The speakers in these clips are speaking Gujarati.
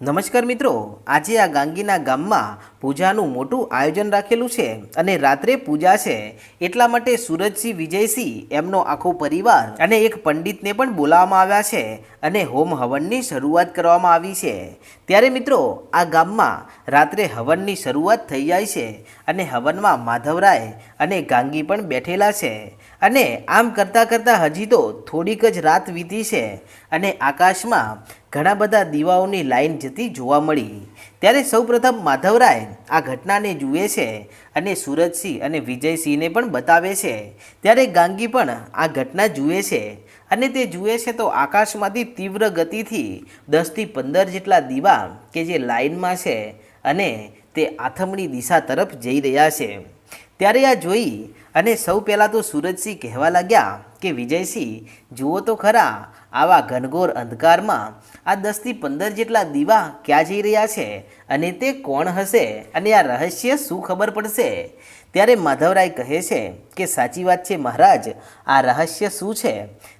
નમસ્કાર મિત્રો, આજે આ ગાંગીના ગામમાં પૂજાનું મોટું આયોજન રાખેલું છે અને રાત્રે પૂજા છે. એટલા માટે સુરજસિંહ વિજયસિંહ, એમનો આખો પરિવાર અને એક પંડિતને પણ બોલાવવામાં આવ્યા છે અને હોમ હવનની શરૂઆત કરવામાં આવી છે. ત્યારે મિત્રો, આ ગામમાં રાત્રે હવનની શરૂઆત થઈ જાય છે અને હવનમાં માધવરાય અને ગાંગી પણ બેઠેલા છે. અને આમ કરતાં કરતાં હજી તો થોડીક જ રાત વીતી છે અને આકાશમાં ઘણા બધા દીવાઓની લાઈન જતી જોવા મળી. ત્યારે સૌપ્રથમ માધવરાય આ ઘટનાને જુએ છે અને સુરજસિંહ અને વિજયસિંહને પણ બતાવે છે. ત્યારે ગાંગી પણ આ ઘટના જુએ છે અને તે જુએ છે તો આકાશમાંથી તીવ્ર ગતિથી દસથી પંદર જેટલા દીવા કે જે લાઇનમાં છે અને તે આથમણી દિશા તરફ જઈ રહ્યા છે. ત્યારે આ જોઈ અને સૌ પહેલાં તો સુરજસિંહ કહેવા લાગ્યા કે વિજયસિંહ, જુઓ તો ખરા આવા ઘનઘોર અંધકારમાં આ દસથી પંદર જેટલા દીવા ક્યાં જઈ રહ્યા છે અને તે કોણ હશે અને આ રહસ્ય શું ખબર પડશે? ત્યારે માધવરાય કહે છે કે સાચી વાત છે મહારાજ, આ રહસ્ય શું છે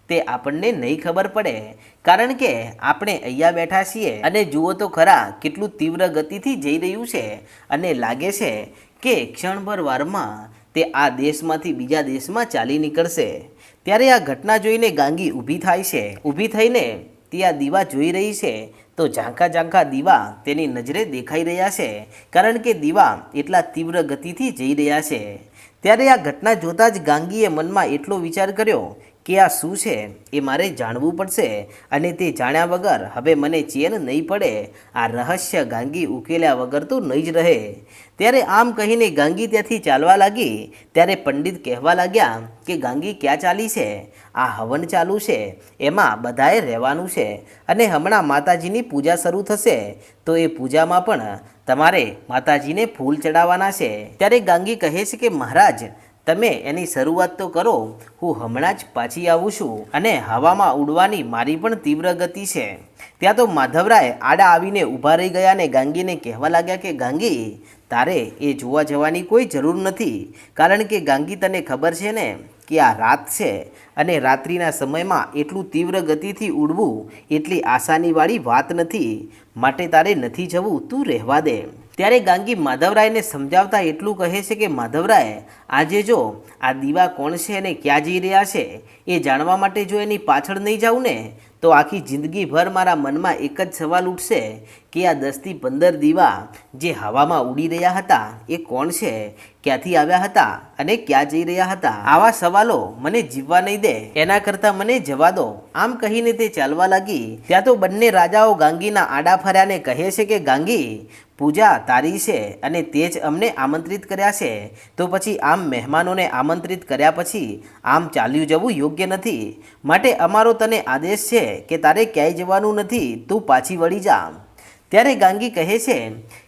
તે આપણને નહીં ખબર પડે. કારણ કે આપણે અહીંયા બેઠા છીએ અને જુઓ તો ખરા કેટલું તીવ્ર ગતિથી જઈ રહ્યું છે અને લાગે છે કે ક્ષણભર વારમાં તે આ દેશમાંથી બીજા દેશમાં ચાલી નીકળશે. ત્યારે આ ઘટના જોઈને ગાંગી ઊભી થાય છે. ઊભી થઈને તે આ દીવા જોઈ રહી છે, તો ઝાંખા ઝાંખા દીવા તેની નજરે દેખાઈ રહ્યા છે, કારણ કે દીવા એટલા તીવ્ર ગતિથી જઈ રહ્યા છે. ત્યારે આ ઘટના જોતાં જ ગાંગીએ મનમાં એટલો વિચાર કર્યો કે આ શું છે એ મારે જાણવું પડશે અને તે જાણ્યા વગર હવે મને ચેન નહીં પડે. આ રહસ્ય ગાંગી ઉકેલ્યા વગર તો નહીં જ રહે. ત્યારે આમ કહીને ગાંગી ત્યાંથી ચાલવા લાગી. ત્યારે પંડિત કહેવા લાગ્યા કે ગાંગી ક્યાં ચાલી છે? આ હવન ચાલુ છે. એમાં બધાએ રહેવાનું છે. અને હમણાં માતાજીની પૂજા શરૂ થશે. તો એ પૂજામાં પણ તમારે માતાજીને ફૂલ ચડાવવાના છે. ત્યારે ગાંગી કહે છે કે મહારાજ તમે એની શરૂઆત તો કરો, હું હમણાં જ પાછી આવું છું અને હવામાં ઉડવાની મારી પણ તીવ્ર ગતિ છે. ત્યાં તો માધવરાય આડા આવીને ઊભા રહી ગયા અને ગાંગીને કહેવા લાગ્યા કે, ગાંગી, તારે એ જોવા જવાની કોઈ જરૂર નથી. કારણ કે ગાંગી તને ખબર છે ને કે આ રાત છે અને રાત્રિના સમયમાં એટલું તીવ્ર ગતિથી ઉડવું એટલી આસાનીવાળી વાત નથી. માટે તારે નથી જવું, તું રહેવા દે. ત્યારે ગાંગી માધવરાયને સમજાવતા એટલું કહે છે કે, માધવરાય, આજે જો આ દીવા કોણ છે અને ક્યાં જઈ રહ્યા છે? એ જાણવા માટે જો એની પાછળ નહીં જાઉં ને તો આખી જિંદગીભર મારા મનમાં એક જ સવાલ ઉઠશે કે આ દસથી પંદર દીવા જે હવામાં ઉડી રહ્યા હતા, એ કોણ છે? ક્યાંથી આવ્યા હતા અને ક્યાં જઈ રહ્યા હતા? આવા સવાલો મને જીવવા નહીં દે. એના કરતાં મને જવા દો. આમ કહીને તે ચાલવા લાગી. ત્યાં તો બંને રાજાઓ ગાંગીના આડા ફર્યાને કહે છે કે, ગાંગી, પૂજા તારી છે અને તે જ અમને આમંત્રિત કર્યા છે. તો પછી આમ મહેમાનોને આમંત્રિત કર્યા પછી આમ ચાલ્યું જવું યોગ્ય નથી. માટે અમારો તને આદેશ છે કે તારે ક્યાંય જવાનું નથી, તું પાછી વળી જા. ત્યારે ગાંગી કહે છે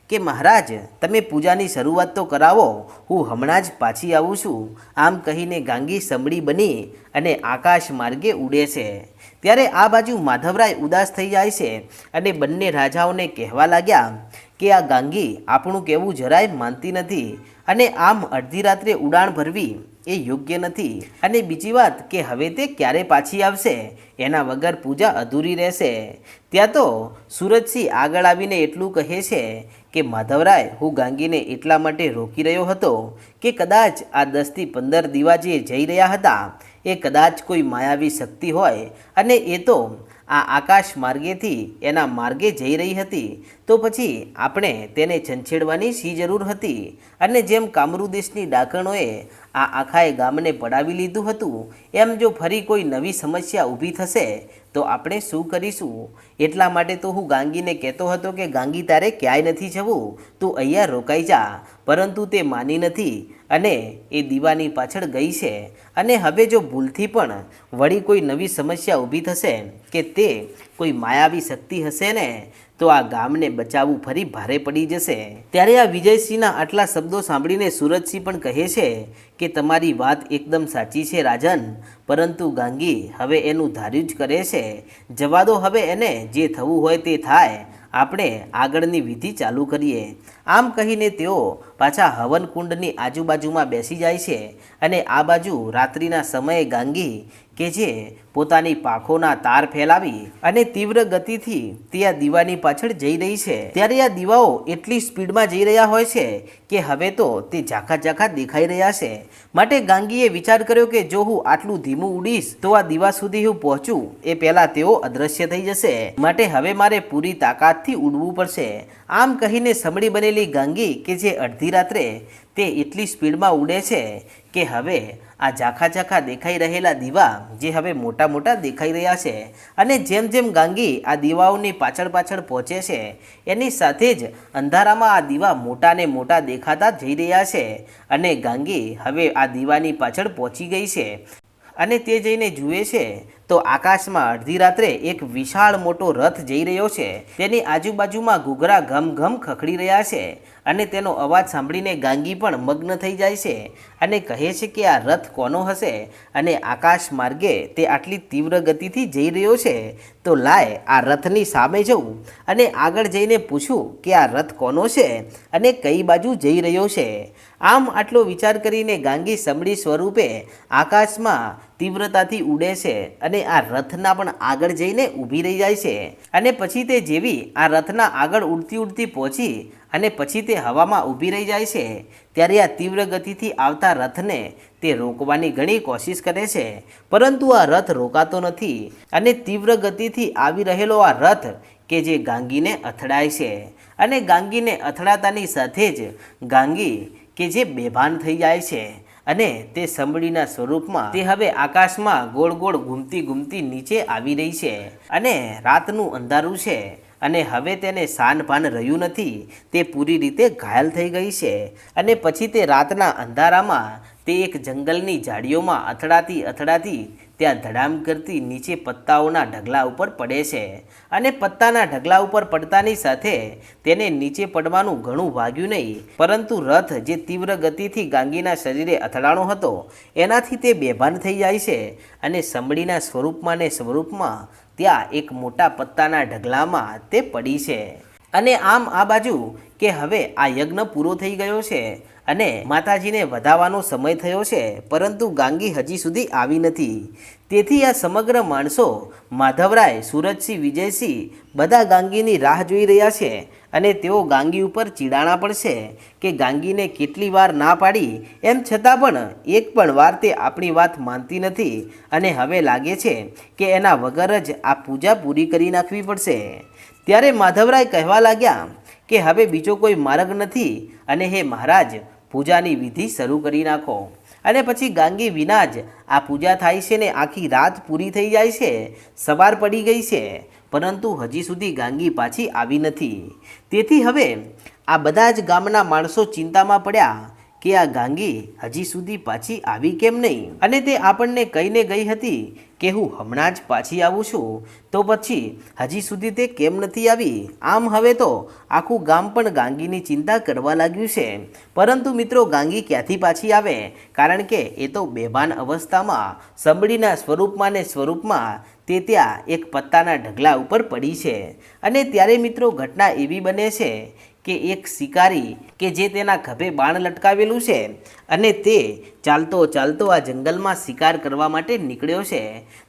કે, મહારાજ, તમે પૂજાની શરૂઆત તો કરાવો, હું હમણાં જ પાછી આવું છું. આમ કહીને ગાંગી સમડી બની અને આકાશ માર્ગે ઉડે છે. ત્યારે આ બાજુ માધવરાય ઉદાસ થઈ જાય છે અને બંને રાજાઓને કહેવા લાગ્યા કે, આ ગાંગી, આપણું કહેવું જરાય માનતી નથી. અને આમ અડધી રાત્રે ઉડાણ ભરવી એ યોગ્ય નથી. અને બીજી વાત કે હવે તે ક્યારે પાછી આવશે? એના વગર પૂજા અધૂરી રહેશે. ત્યાં તો સુરજસિંહ આગળ આવીને એટલું કહે છે કે, માધવરાય, હું ગાંગીને એટલા માટે રોકી રહ્યો હતો કે કદાચ આ દસથી પંદર દીવા જે જઈ રહ્યા હતા. એ કદાચ કોઈ માયાવી શક્તિ હોય. અને એ તો આ આકાશ માર્ગેથી એના માર્ગે જઈ રહી હતી, તો પછી આપણે તેને છંછેડવાની શી જરૂર હતી? અને જેમ કામરુદેશની ડાકણોએ આ આખાએ ગામને પડાવી લીધું હતું, એમ જો ફરી કોઈ નવી સમસ્યા ઊભી થશે, તો આપણે શું કરીશું? એટલા માટે તો હું ગાંગીને કહેતો હતો કે, ગાંગી, તારે ક્યાંય નથી જવું? તું અહીંયા રોકાઈ જા. પરંતુ તે માની નથી. અને એ દીવાની પાછળ ગઈ છે. અને હવે જો ભૂલથી પણ વળી કોઈ નવી સમસ્યા ઊભી થશે કે તે કોઈ માયાવી શક્તિ હશે ને, તો આ ગામને બચાવવું ફરી ભારે પડી જશે. ત્યારે આ વિજયસિંહના આટલા શબ્દો સાંભળીને સુરજસિંહ પણ કહે છે કે તમારી વાત એકદમ સાચી છે રાજન, પરંતુ ગાંગી હવે એનું ધાર્યું જ કરે છે. જવા દો હવે એને, જે થવું હોય તે થાય. આપણે આગળની વિધિ ચાલુ કરીએ. આમ કહીને તેઓ પાછા હવનકુંડની આજુબાજુમાં બેસી જાય છે અને આ બાજુ રાત્રિના સમયે ગાંગી કે જે પોતાની પાંખોના તાર ફેલાવી અને તીવ્ર ગતિથી તે આ દીવાની પાછળ જઈ રહી છે. ત્યારે આ દીવાઓ એટલી સ્પીડમાં જઈ રહ્યા હોય છે કે હવે તો તે ઝાખા ઝાખા દેખાઈ રહ્યા છે. માટે ગાંગીએ વિચાર કર્યો કે જો હું આટલું ધીમું ઉડીશ તો આ દીવા સુધી હું પહોંચું. એ પહેલાં તેઓ અદૃશ્ય થઈ જશે. માટે હવે મારે પૂરી તાકાતથી ઉડવું પડશે. આમ કહીને સમળી બનેલી ગાંગી કે જે અડધી રાત્રે તે એટલી સ્પીડમાં ઉડે છે કે હવે આ ઝાખા ઝાખા દેખાઈ રહેલા દીવા જે હવે મોટા મોટા દેખાઈ રહ્યા છે અને જેમ જેમ ગાંગી આ દીવાઓની પાછળ પાછળ પહોંચે છે, એની સાથે જ અંધારામાં આ દીવા મોટા ને મોટા દેખાતા જઈ રહ્યા છે અને ગાંગી હવે આ દીવાની પાછળ પહોંચી ગઈ છે અને તે જઈને જુએ છે તો આકાશમાં અડધી રાત્રે એક વિશાળ મોટો રથ જઈ રહ્યો છે. તેની આજુબાજુમાં ઘૂઘરા ઘમ ઘમ ખખડી રહ્યા છે અને તેનો અવાજ સાંભળીને ગાંગી પણ મગ્ન થઈ જાય છે અને કહે છે કે આ રથ કોનો હશે અને આકાશ માર્ગે તે આટલી તીવ્ર ગતિથી જઈ રહ્યો છે. તો લાય, આ રથની સામે જવું અને આગળ જઈને પૂછું કે આ રથ કોનો છે અને કઈ બાજુ જઈ રહ્યો છે. આમ આટલો વિચાર કરીને ગાંગી સમડી સ્વરૂપે આકાશમાં તીવ્રતાથી ઉડે છે અને આ રથના પણ આગળ જઈને ઊભી રહી જાય છે. અને પછી તે જેવી આ રથના આગળ ઉડતી ઉડતી પહોંચી અને પછી તે હવામાં ઊભી રહી જાય છે. ત્યારે આ તીવ્ર ગતિથી આવતા રથને તે રોકવાની ઘણી કોશિશ કરે છે. પરંતુ આ રથ રોકાતો નથી અને તીવ્ર ગતિથી આવી રહેલો આ રથ કે જે ગાંગીને અથડાય છે. અને ગાંગીને અથડાતાની સાથે જ ગાંગી કે જે બેભાન થઈ જાય છે. અને તે સંભળીના સ્વરૂપમાં તે હવે આકાશમાં ગોળ ગોળ ઘૂમતી ઘૂમતી નીચે આવી રહી છે અને રાતનું અંધારું છે અને હવે તેને શાન ભાન રહ્યું નથી, તે પૂરી રીતે ઘાયલ થઈ ગઈ છે અને પછી તે રાતના અંધારામાં તે એક જંગલની ઝાડીઓમાં અથડાતી અથડાતી ત્યાં ધડામ કરતી નીચે પત્તાઓના ઢગલા ઉપર પડે છે અને પત્તાના ઢગલા ઉપર પડતાની સાથે તેને નીચે પડવાનું ઘણું વાગ્યું નહીં. પરંતુ રથ જે તીવ્ર ગતિથી ગાંગીના શરીરે અથડાણો હતો, એનાથી તે બેભાન થઈ જાય છે અને સંભળીના સ્વરૂપમાં ને સ્વરૂપમાં ત્યાં એક મોટા પત્તાના ઢગલામાં તે પડી છે. અને આમ આ બાજુ કે હવે આ યજ્ઞ પૂરો થઈ ગયો છે અને માતાજીને વધાવવાનો સમય થયો છે, પરંતુ ગાંગી હજી સુધી આવી નથી. તેથી આ સમગ્ર માણસો માધવરાય, સુરજસિંહ, વિજયસિંહ બધા ગાંગીની રાહ જોઈ રહ્યા છે અને તેઓ ગાંગી ઉપર ચીડાણા પણ છે કે ગાંગીને કેટલી વાર ના પાડી, એમ છતાં પણ એક પણ વાર તે આપણી વાત માનતી નથી અને હવે લાગે છે કે એના વગર જ આ પૂજા પૂરી કરી નાખવી પડશે. ત્યારે માધવરાય કહેવા લાગ્યા કે હવે બીજો કોઈ માર્ગ નથી અને હે મહારાજ, પૂજાની વિધિ શરૂ કરી નાખો. અને પછી ગાંગી વિના જ આ પૂજા થાય છે ને આખી રાત પૂરી થઈ જાય છે, સવાર પડી ગઈ છે. પરંતુ હજી સુધી ગાંગી પાછી આવી નથી. તેથી હવે આ બધા જ ગામના માણસો ચિંતામાં પડ્યા કે આ ગાંગી હજી સુધી પાછી આવી કેમ નહીં? અને તે આપણને કહીને ગઈ હતી કે હું હમણાં જ પાછી આવું છું, તો પછી હજી સુધી તે કેમ નથી આવી? આમ હવે તો આખું ગામ પણ ગાંગીની ચિંતા કરવા લાગ્યું છે. પરંતુ મિત્રો, ગાંગી ક્યાંથી પાછી આવે? કારણ કે એ તો બેભાન અવસ્થામાં સંભળીના સ્વરૂપમાં ને સ્વરૂપમાં તે ત્યાં એક પત્તાના ઢગલા ઉપર પડી છે. અને ત્યારે મિત્રો, ઘટના એવી બને છે કે એક શિકારી કે જે તેના ખભે બાણ લટકાવેલું છે અને તે ચાલતો ચાલતો આ જંગલમાં શિકાર કરવા માટે નીકળ્યો છે.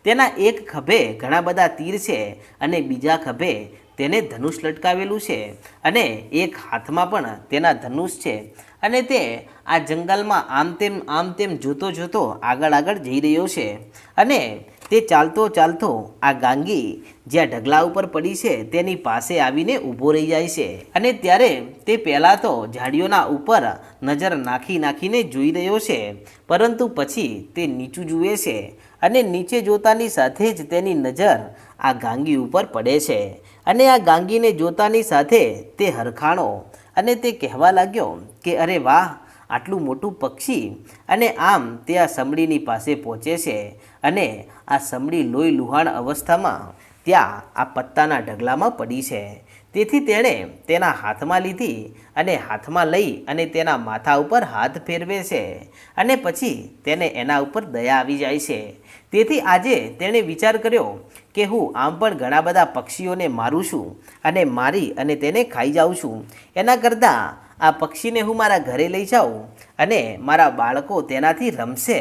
તેના એક ખભે ઘણા બધા તીર છે અને બીજા ખભે તેને ધનુષ લટકાવેલું છે અને એક હાથમાં પણ તેના ધનુષ છે અને તે આ જંગલમાં આમ તેમ આમ તેમ જોતો જોતો આગળ આગળ જઈ રહ્યો છે અને તે ચાલતો ચાલતો આ ગાંગી જ્યાં ઢગલા ઉપર પડી છે તેની પાસે આવીને ઊભો રહી જાય છે. અને ત્યારે તે પહેલાં તો ઝાડીઓના ઉપર નજર નાખી નાખીને જોઈ રહ્યો છે. પરંતુ પછી તે નીચું જુએ છે અને નીચે જોતાની સાથે જ તેની નજર આ ગાંગી ઉપર પડે છે. અને આ ગાંગીને જોતાની સાથે તે હરખાણો અને તે કહેવા લાગ્યો કે અરે વાહ આટલું મોટું પક્ષી અને આમ તે આ સમડીની પાસે પહોંચે છે અને આ સમડી લોહી લુહાણ અવસ્થામાં ત્યાં આ પત્તાના ઢગલામાં પડી છે. તેથી તેણે તેના હાથમાં લીધી અને હાથમાં લઈ અને તેના માથા ઉપર હાથ ફેરવે છે અને પછી તેને એના ઉપર દયા આવી જાય છે. તેથી આજે તેણે વિચાર કર્યો કે હું આમ પણ ઘણા બધા પક્ષીઓને મારું છું અને મારી અને તેને ખાઈ જાઉં છું. એના કરતાં આ પક્ષીને હું મારા ઘરે લઈ જાઉં અને મારા બાળકો તેનાથી રમશે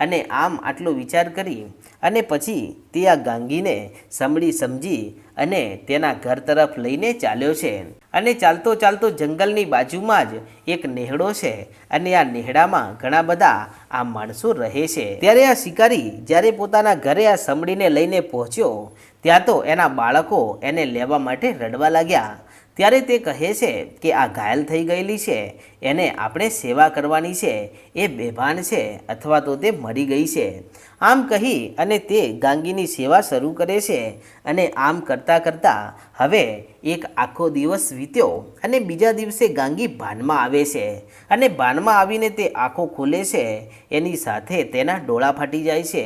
અને આમ આટલો વિચાર કરી અને પછી તે આ ગાંગીને સમળી સમજી અને તેના ઘર તરફ લઈને ચાલ્યો છે. અને ચાલતો ચાલતો જંગલની બાજુમાં જ એક નેહડો છે અને આ નેહડામાં ઘણા બધા આ માણસો રહે છે. ત્યારે આ શિકારી જ્યારે પોતાના ઘરે આ સમડીને લઈને પહોંચ્યો, ત્યાં તો એના બાળકો એને લેવા માટે રડવા લાગ્યા. ત્યારે તે કહે છે કે આ ઘાયલ થઈ ગયેલી છે, એને આપણે સેવા કરવાની છે, એ બેભાન છે અથવા તો તે મરી ગઈ છે. આમ કહી અને તે ગાંગીની સેવા શરૂ કરે છે અને આમ કરતાં કરતાં હવે એક આખો દિવસ વીત્યો અને બીજા દિવસે ગાંગી ભાનમાં આવે છે અને ભાનમાં આવીને તે આંખો ખોલે છે, એની સાથે તેના ડોળા ફાટી જાય છે.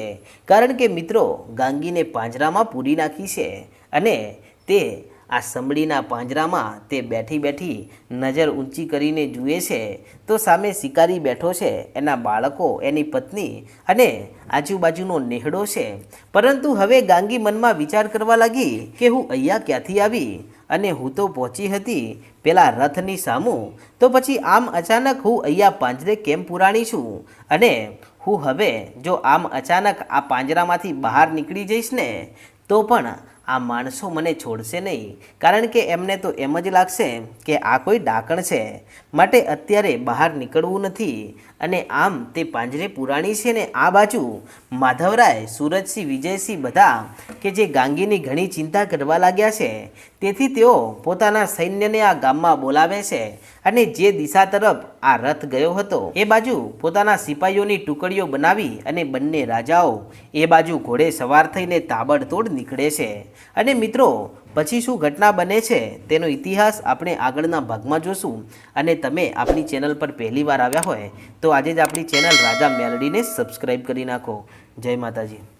કારણ કે મિત્રો, ગાંગીને પાંજરામાં પૂરી નાખી છે અને તે આ સમડીના પાંજરામાં તે બેઠી બેઠી નજર ઊંચી કરીને જુએ છે, તો સામે શિકારી બેઠો છે. એના બાળકો, એની પત્ની અને આજુબાજુનો નેહડો છે. પરંતુ હવે ગાંગી મનમાં વિચાર કરવા લાગી કે હું અહીંયા ક્યાંથી આવી અને હું તો પહોંચી હતી પેલા રથની સામું. તો પછી આમ અચાનક હું અહીંયા પાંજરે કેમ પુરાણી છું? અને હું હવે જો આમ અચાનક આ પાંજરામાંથી બહાર નીકળી જઈશ ને, તો પણ આ માણસો મને છોડશે નહીં. કારણ કે એમને તો એમ જ લાગશે કે આ કોઈ ડાકણ છે. માટે અત્યારે બહાર નીકળવું નથી. અને આમ તે પાંજરે પુરાણી છે ને આ બાજુ. માધવરાય, સુરજસિંહ, વિજયસિંહ બધા કે જે ગાંગીની ઘણી ચિંતા કરવા લાગ્યા છે. તેથી તેઓ પોતાના સૈન્યને આ ગામમાં બોલાવે છે. અને જે દિશા તરફ આ રથ ગયો હતો, એ બાજુ પોતાના સિપાહીઓની ટુકડીઓ બનાવી અને બંને રાજાઓ એ બાજુ ઘોડે સવાર થઈને તાબડતોડ નીકળે છે. અને મિત્રો, પછી શું ઘટના બને છે તેનો ઇતિહાસ આપણે આગળના ભાગમાં જોશું. અને તમે આપણી ચેનલ પર પહેલી વાર આવ્યા હોય, તો આજે જ આપણી ચેનલ રાજા મેલડીને સબસ્ક્રાઈબ કરી નાખો. જય માતાજી.